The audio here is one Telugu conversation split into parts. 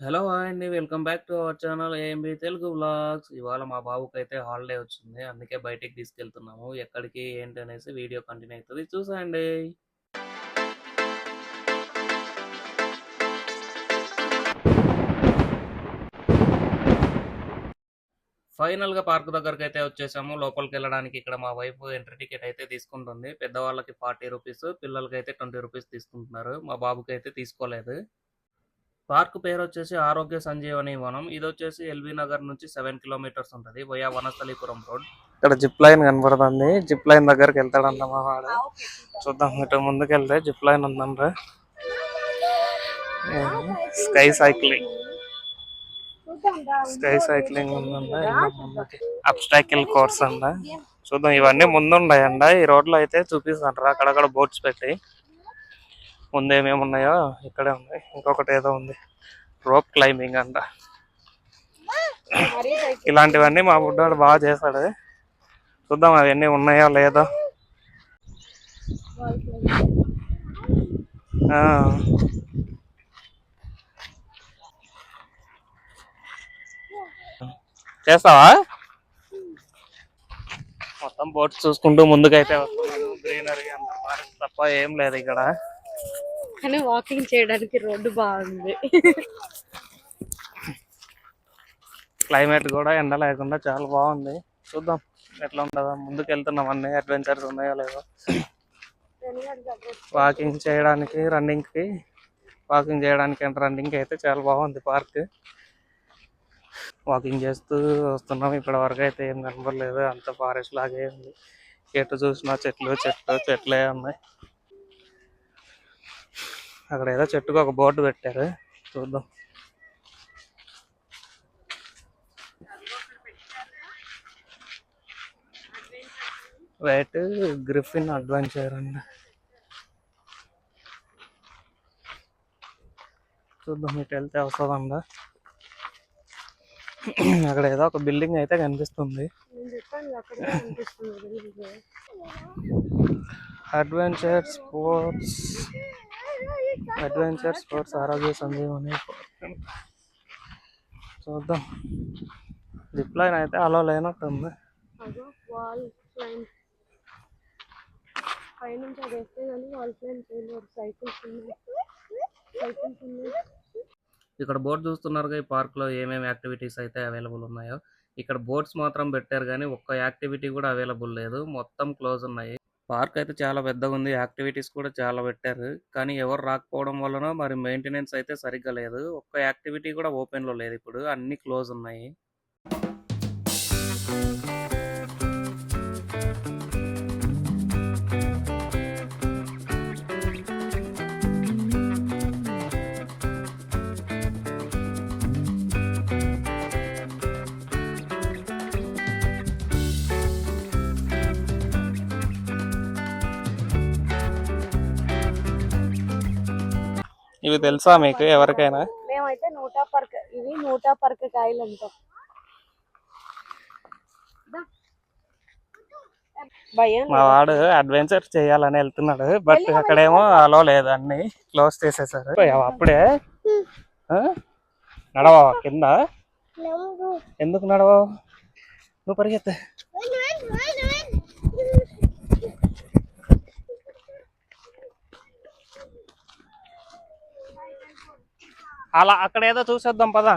హలో అండి. Welcome back to our channel AMB Telugu vlogs. ఇవాళ మా బాబుకి అయితే హాలిడే వచ్చింది. అందుకే బయటికి తీసుకెళ్తున్నాము. ఎక్కడికి ఏంటి అనేసి వీడియో కంటిన్యూ అవుతుంది చూసాండి ఫైనల్గా పార్క్ దగ్గరకు అయితే వచ్చేసాము. లోపలికి వెళ్ళడానికి ఇక్కడ మా వైఫ్ ఎంట్రీ టికెట్ అయితే తీసుకుంటుంది. పెద్దవాళ్ళకి ఫార్టీ రూపీస్ పిల్లలకి అయితే ట్వంటీ రూపీస్ తీసుకుంటున్నారు. మా బాబుకి అయితే తీసుకోలేదు. పార్క్ పేరు వచ్చేసి ఆరోగ్య సంజీవని వనం. ఇది వచ్చేసి ఎల్బీ నగర్ నుంచి సెవెన్ కిలోమీటర్స్ ఉంటుంది. Via Vanasthalipuram road. ఇక్కడ జిప్ లైన్ కనబడుతుంది జిప్ లైన్ దగ్గరికి వెళ్తాడంట మా వాడు. చూద్దాం. ఇటు ముందుకు వెళ్తే జిప్ లైన్ ఉందంట. Sky cycling. స్కై సైక్లింగ్ ఉందంట. అబ్స్టాకిల్ కోర్స్ అంట. చూద్దాం ఇవన్నీ ముందున్నాయంట ఈ రోడ్లో అయితే చూపిస్తాంటారు అక్కడక్కడ బోట్స్ పెట్టి. ముందేమేమి ఉన్నాయో ఇక్కడే ఉంది ఇంకొకటి ఏదో ఉంది. రోప్ క్లైంబింగ్ అంట. ఇలాంటివన్నీ మా బుడ్డోడు బాగా చేశాడు. చూద్దాం అవన్నీ ఉన్నాయో లేదో. ఆ. చేస్తావా? మొత్తం బోట్స్ చూసుకుంటూ ముందుకైతే వస్తున్నాను. గ్రీనరీ అంత ఫారెస్ట్ తప్ప ఏం లేదు ఇక్కడ. కానీ వాకింగ్ చేయడానికి రోడ్డు బాగుంది. క్లైమేట్ కూడా ఎండ లేకుండా చాలా బాగుంది. చూద్దాం ఎట్లా ఉంటుందో. ముందుకు వెళ్తున్నాం అన్ని అడ్వెంచర్స్ ఉన్నాయో లేదో. వాకింగ్ చేయడానికి రన్నింగ్కి వాకింగ్ చేయడానికి అండ్ రన్నింగ్ అయితే చాలా బాగుంది పార్క్ వాకింగ్ చేస్తూ వస్తున్నాం. ఇప్పటి వరకు అయితే ఏం కనపడలేదు అంత ఫారెస్ట్ లాగే ఉంది. ఎటు చూసినా చెట్లు చెట్లు చెట్లే ఉన్నాయి. అక్కడ ఏదో చెట్టుకు ఒక బోర్డు పెట్టారు. చూద్దాం. వెయిట్ గ్రిఫిన్ అడ్వెంచర్ అండి చూద్దాం ఇటు వెళ్తే వస్తుందండ అక్కడ ఏదో ఒక బిల్డింగ్ అయితే కనిపిస్తుంది. అడ్వెంచర్ స్పోర్ట్స్ అడ్వెంచర్ స్పోర్ట్స్ ఆరోగ్య సంజీవని చూద్దాం. జిప్ లైన్ అయితే అలో లేనట్టుంది. అదో వాల్ క్లైమ్ పైనుంచి అది వేస్తే కానీ వాల్ క్లైమ్ చేయలేరు. సైకిల్స్ ఉన్నాయి సైకిల్స్ ఉన్నాయి ఇక్కడ బోర్డు చూస్తున్నారుగా ఈ పార్క్లో ఏమేమి యాక్టివిటీస్ అయితే అవైలబుల్ ఉన్నాయో. ఇక్కడ బోట్స్ మాత్రం పెట్టారు కానీ ఒక్క యాక్టివిటీ కూడా అవైలబుల్ లేదు. మొత్తం క్లోజ్ ఉన్నాయి. పార్క్ అయితే చాలా పెద్దగా ఉంది. యాక్టివిటీస్ కూడా చాలా పెట్టారు. కానీ ఎవరు రాకపోవడం వలన మరి మెయింటెనెన్స్ అయితే సరిగ్గా లేదు. ఒక్క యాక్టివిటీ కూడా ఓపెన్లో లేదు ఇప్పుడు. అన్ని క్లోజ్ ఉన్నాయి. ఇవి తెలుసా మీకు ఎవరికైనా? మేమైతే నూట పరక ఇవి నూట పరక కాయలు అంటాం. మా వాడు అడ్వెంచర్ చేయాలని వెళ్తున్నాడు బట్ అక్కడేమో అలో లేదు అన్ని క్లోజ్ చేసేసారు. అప్పుడే? నడవా కింద? ఎందుకు నడవా నువ్వు పరిగెత్త. అలా అక్కడ ఏదో చూసేద్దాం పదా.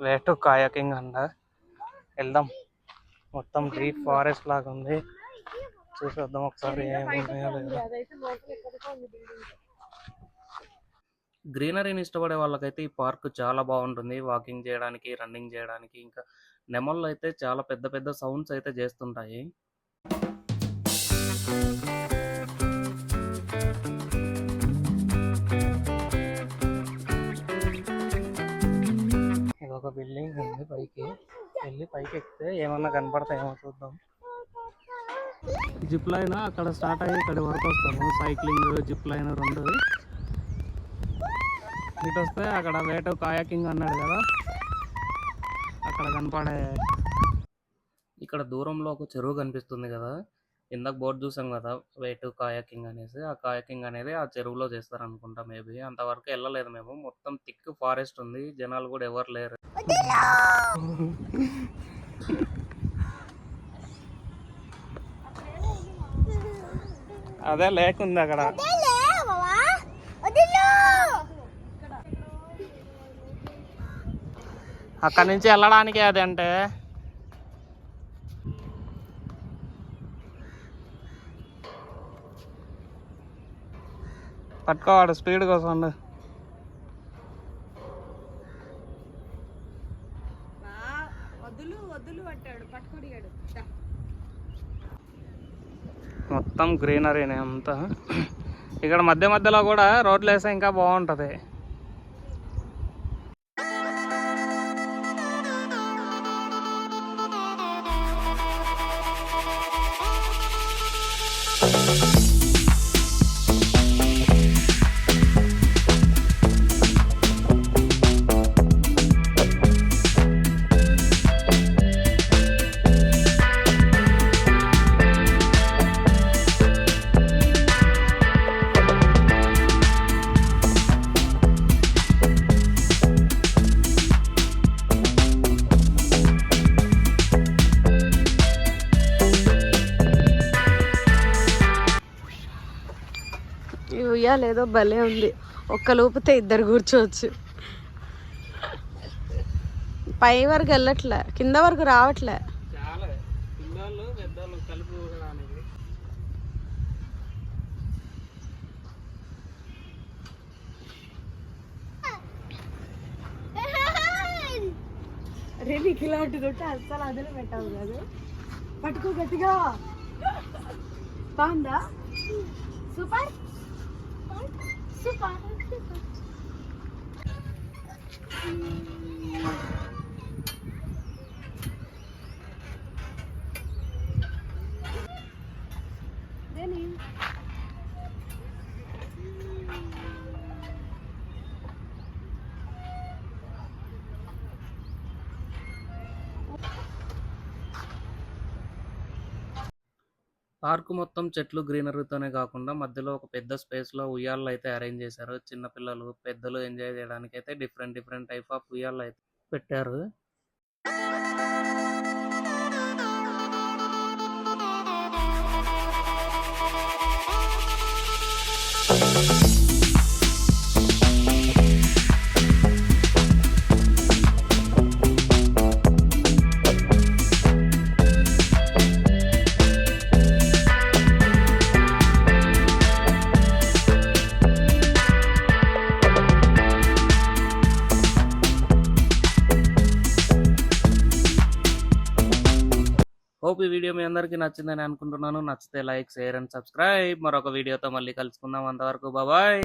వేటు కాయకింగ్ అంట వెళ్దాం. మొత్తం డీప్ ఫారెస్ట్ లాగా ఉంది. చూసేద్దాం ఒకసారి గ్రీనరీని ఇష్టపడే వాళ్ళకైతే ఈ పార్క్ చాలా బాగుంటుంది. వాకింగ్ చేయడానికి రన్నింగ్ చేయడానికి. ఇంకా నెమళ్ళు అయితే చాలా పెద్ద పెద్ద సౌండ్స్ అయితే చేస్తుంటాయి. ఇది ఒక బిల్డింగ్ ఉంది పైకి. వెళ్ళి పైకి ఎక్కితే ఏమన్నా కనపడతాయేమో చూద్దాం. జిప్ లైన్ అక్కడ స్టార్ట్ అయ్యి ఇక్కడ వరకు వస్తాము. సైక్లింగ్ జిప్ లైన్ రెండు ఇటు వస్తే అక్కడ వేట కాయాకింగ్ అన్నాడు కదా. అక్కడ కనపడే ఇక్కడ దూరంలో ఒక చెరువు కనిపిస్తుంది కదా. ఇందాక బోర్డు చూసాం కదా వే టు కాయాకింగ్ అనేసి. ఆ కాయాకింగ్ అనేది ఆ చెరువులో చేస్తారు అనుకుంటా మేబీ. అంతవరకు వెళ్ళలేదు మేము. మొత్తం థిక్ ఫారెస్ట్ ఉంది. జనాలు కూడా ఎవరు లేరు. అదే లేకుంది అక్కడ. అక్కడ నుంచి వెళ్ళడానికి అది అంటే. పట్టుకోవాడు స్పీడ్ కోసం మొత్తం గ్రీనరీనే అంతా. ఇక్కడ మధ్య మధ్యలో కూడా రోడ్లు వేస్తే ఇంకా బాగుంటుంది. ఈ ఉయ్యాలేదో భలే ఉంది. ఒక్క లూపితే ఇద్దరు కూర్చోవచ్చు. పై వరకు వెళ్ళట్లే. కింద వరకు రావట్లే. అరే నీకు ఇలాంటిది ఉంటే అస్సలు అదిలో పెట్టావు కాదు. పట్టుకో గట్టిగా. బాగుందా? సూపర్. సూపర్ పార్క్ మొత్తం చెట్లు గ్రీనరీతోనే కాకుండా మధ్యలో ఒక పెద్ద స్పేస్లో ఉయ్యాళ్ళు అయితే అరేంజ్ చేశారు. చిన్న పిల్లలు పెద్దలు ఎంజాయ్ చేయడానికి అయితే డిఫరెంట్ డిఫరెంట్ టైప్ ఆఫ్ ఉయ్యాళ్ళు అయితే పెట్టారు. హోప్ ఈ వీడియో మీ అందరికీ నచ్చిందని అనుకుంటున్నాను. నచ్చితే లైక్ షేర్ అండ్ సబ్స్క్రైబ్ మరొక వీడియోతో మళ్ళీ కలుసుకుందాం. అంతవరకు బాబాయ్